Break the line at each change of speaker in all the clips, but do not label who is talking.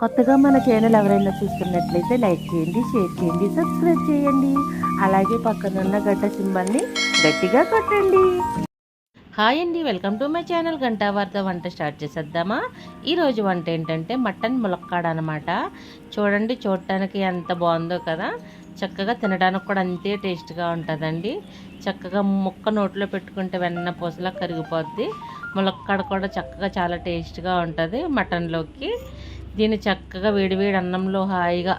కొత్తగా మన ఛానల్ ఎవరైనా చూస్తున్నట్లయితే లైక్ చేయండి షేర్ చేయండి సబ్స్క్రైబ్ చేయండి. అలాగే పక్కనున్న గడ్డ సింబల్ని గట్టిగా కొట్టండి. హాయ్ అండి వెల్కమ్ టు మై ఛానల్ గంటా వార్త వంట స్టార్ట్ చేసేద్దామా? ఈరోజు వంట ఏంటంటే మటన్ ములక్కాడ అనమాట చూడండి చూడటానికి ఎంత బాగుందో కదా. చక్కగా తినడానికి కూడా అంతే టేస్ట్గా ఉంటుందండి. చక్కగా ముక్క నోట్లో పెట్టుకుంటే వెన్న పూసలా కరిగిపోద్ది. ములక్కాడ కూడా చక్కగా చాలా టేస్ట్గా ఉంటుంది మటన్లోకి. దీన్ని చక్కగా వేడివేడి అన్నంలో హాయిగా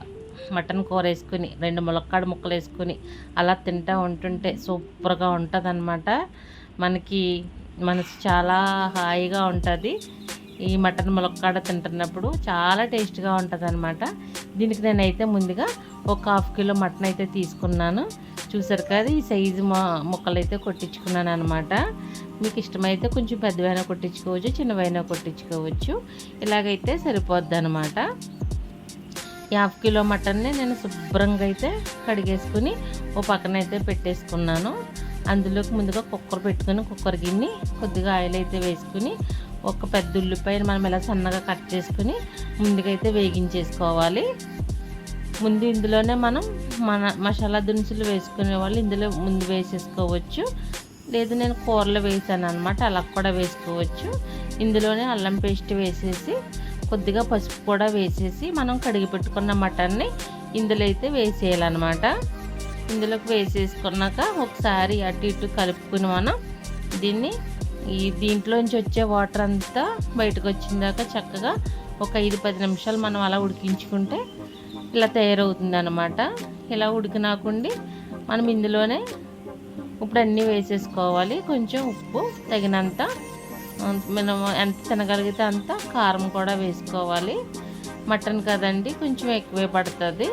మటన్ కూర వేసుకుని రెండు ములక్కాడ ముక్కలు వేసుకుని అలా తింటూ ఉంటుంటే సూపర్గా ఉంటుంది మనకి మనసు చాలా హాయిగా ఉంటుంది. ఈ మటన్ ములక్కాడ తింటున్నప్పుడు చాలా టేస్ట్గా ఉంటుంది అనమాట దీనికి నేనైతే ముందుగా ఒక హాఫ్ కిలో మటన్ అయితే తీసుకున్నాను. చూసారు కదా ఈ సైజు ముక్కలు అయితే కొట్టించుకున్నాను అనమాట మీకు ఇష్టమైతే కొంచెం పెద్దవైనా కొట్టించుకోవచ్చు చిన్నవైనా కొట్టించుకోవచ్చు. ఇలాగైతే సరిపోద్ది అనమాట ఈ హాఫ్ కిలో మటన్ని నేను శుభ్రంగా అయితే కడిగేసుకుని ఓ పక్కన అయితే పెట్టేసుకున్నాను. అందులోకి ముందుగా కుక్కర్ పెట్టుకుని కుక్కర్ గిన్నె కొద్దిగా ఆయిల్ అయితే వేసుకుని ఒక పెద్ద ఉల్లిపాయను మనం ఇలా సన్నగా కట్ చేసుకుని ముందుకైతే అయితే వేగించేసుకోవాలి. ముందు ఇందులోనే మనం మన మసాలా దినుసులు వేసుకునే వాళ్ళు ఇందులో ముందు వేసేసుకోవచ్చు. లేదు నేను కూరలో వేసాను అనమాట అలా కూడా వేసుకోవచ్చు. ఇందులోనే అల్లం పేస్ట్ వేసేసి కొద్దిగా పసుపు కూడా వేసేసి మనం కడిగి పెట్టుకున్న మటన్ని ఇందులో అయితే వేసేయాలన్నమాట. ఇందులోకి వేసేసుకున్నాక ఒకసారి అటు ఇటు కలుపుకుని మనం దీన్ని ఈ దీంట్లోంచి వచ్చే వాటర్ అంతా బయటకు వచ్చిందాక చక్కగా ఒక ఐదు పది నిమిషాలు మనం అలా ఉడికించుకుంటే ఇలా తయారవుతుంది అనమాట ఇలా ఉడికినాకుండి మనం ఇందులోనే ఇప్పుడు అన్నీ వేసేసుకోవాలి. కొంచెం ఉప్పు తగినంత మనం ఎంత తినగలిగితే అంత కారం కూడా వేసుకోవాలి. మటన్ కదండి కొంచెం ఎక్కువే పడుతుంది.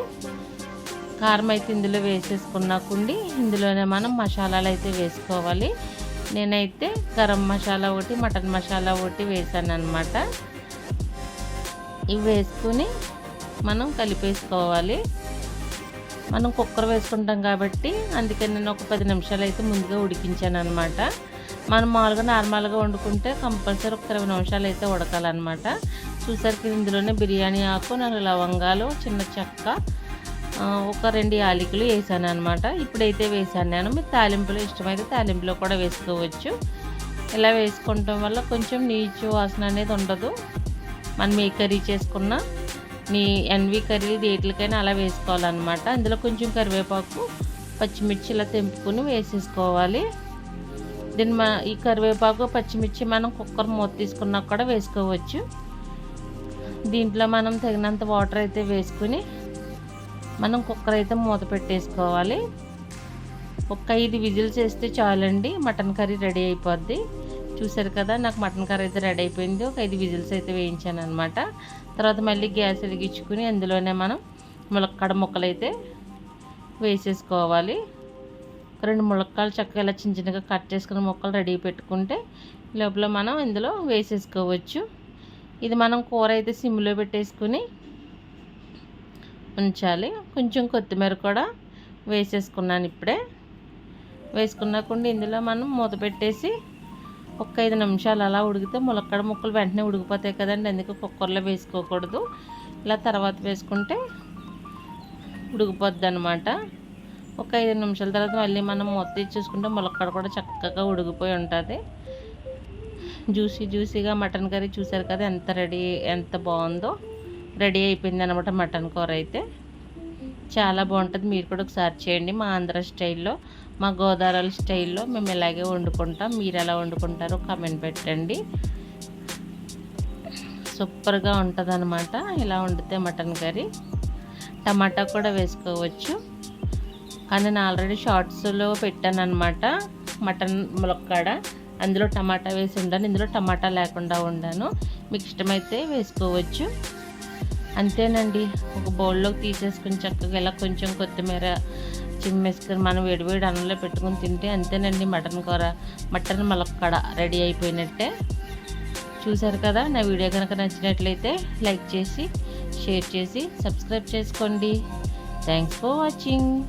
కారం అయితే ఇందులో వేసేసుకున్నాకుండి ఇందులోనే మనం మసాలాలు అయితే వేసుకోవాలి. నేనైతే గరం మసాలా ఒకటి మటన్ మసాలా ఒకటి వేసాను అనమాట ఇవి వేసుకుని మనం కలిపేసుకోవాలి. మనం కుక్కర్ వేసుకుంటాం కాబట్టి అందుకని నేను ఒక పది నిమిషాలు అయితే ముందుగా ఉడికించాను అనమాట మనం మామూలుగా నార్మల్గా వండుకుంటే కంపల్సరీ ఒక ఇరవై నిమిషాలు అయితే ఉడకాలన్నమాట. చూసరికి ఇందులోనే బిర్యానీ ఆకు నాలుగు లవంగాలు చిన్న చెక్క ఒక రెండు యాలకులు వేసాను అనమాట ఇప్పుడైతే వేసాను నేను. మీరు తాలింపులో ఇష్టమైతే తాలింపులో కూడా వేసుకోవచ్చు. ఇలా వేసుకోవటం వల్ల కొంచెం నీచు వాసన అనేది ఉండదు. మనం ఏ కర్రీ చేసుకున్న నీ ఎన్వి కర్రీ దేట్లకైనా అలా వేసుకోవాలన్నమాట. అందులో కొంచెం కరివేపాకు పచ్చిమిర్చి ఇలా తెంపుకుని వేసేసుకోవాలి. దీన్ని మన ఈ కరివేపాకు పచ్చిమిర్చి మనం కుక్కర్ మూత తీసుకున్నా కూడా వేసుకోవచ్చు. దీంట్లో మనం తగినంత వాటర్ అయితే వేసుకుని మనం కుక్కర్ అయితే మూత పెట్టేసుకోవాలి. ఒక ఐదు విజిల్స్ వేస్తే చాలండి. మటన్ కర్రీ రెడీ అయిపోద్ది. చూసారు కదా నాకు మటన్ కర్రీ అయితే రెడీ అయిపోయింది. ఒక ఐదు విజిల్స్ అయితే వేయించాను అనమాట తర్వాత మళ్ళీ గ్యాస్ వెలిగించుకుని అందులోనే మనం ములక్కడ ముక్కలు అయితే వేసేసుకోవాలి రెండు ములక్కాలు చక్కగా ఇలా చిన్న చిన్నగా కట్ చేసుకున్న ముక్కలు రెడీ పెట్టుకుంటే లోపల మనం ఇందులో వేసేసుకోవచ్చు. ఇది మనం కూర అయితే సిమ్లో పెట్టేసుకుని ఉంచాలి. కొంచెం కొత్తిమీర కూడా వేసేసుకున్నాను ఇప్పుడే. వేసుకున్నాకుండా ఇందులో మనం మూత పెట్టేసి ఒక ఐదు నిమిషాలు అలా ఉడికితే ములక్కడ ముక్కలు వెంటనే ఉడికిపోతాయి కదండి. అందుకే కుక్కర్లో వేసుకోకూడదు. ఇలా తర్వాత వేసుకుంటే ఉడికిపోద్ది అనమాట ఒక ఐదు నిమిషాల తర్వాత మళ్ళీ మనం మొత్తం చూసుకుంటే ములక్కడ కూడా చక్కగా ఉడికిపోయి ఉంటుంది. జ్యూసీ జ్యూసీగా మటన్ కర్రీ చూసారు కదా ఎంత రెడీ ఎంత బాగుందో. రెడీ అయిపోయింది అనమాట మటన్ కూర అయితే. చాలా బాగుంటుంది. మీరు కూడా ఒకసారి చేయండి మా ఆంధ్ర స్టైల్లో మా గోదావరి స్టైల్లో మేము ఇలాగే వండుకుంటాం. మీరు ఎలా వండుకుంటారో కామెంట్ పెట్టండి. సూపర్గా ఉంటుంది అనమాట ఇలా వండితే మటన్ కర్రీ. టమాటా కూడా వేసుకోవచ్చు. కానీ నేను ఆల్రెడీ షార్ట్స్లో పెట్టాను అనమాట మటన్ ములక్కాడ. అందులో టమాటా వేసి ఉండాను. ఇందులో టమాటా లేకుండా ఉండాను. మీకు ఇష్టమైతే వేసుకోవచ్చు. అంతేనండి. ఒక బౌల్లోకి తీసేసుకుని చక్కగా ఇలా కొంచెం కొత్తిమీర చిమ్మేసుకుని మనం వేడివేడి అన్నంలో పెట్టుకుని తింటే అంతేనండి మటన్ కూర. మటన్ మలక్కడ రెడీ అయిపోయినట్టే. చూసారు కదా? నా వీడియో కనుక నచ్చినట్లయితే లైక్ చేసి షేర్ చేసి సబ్స్క్రైబ్ చేసుకోండి. Thanks for watching.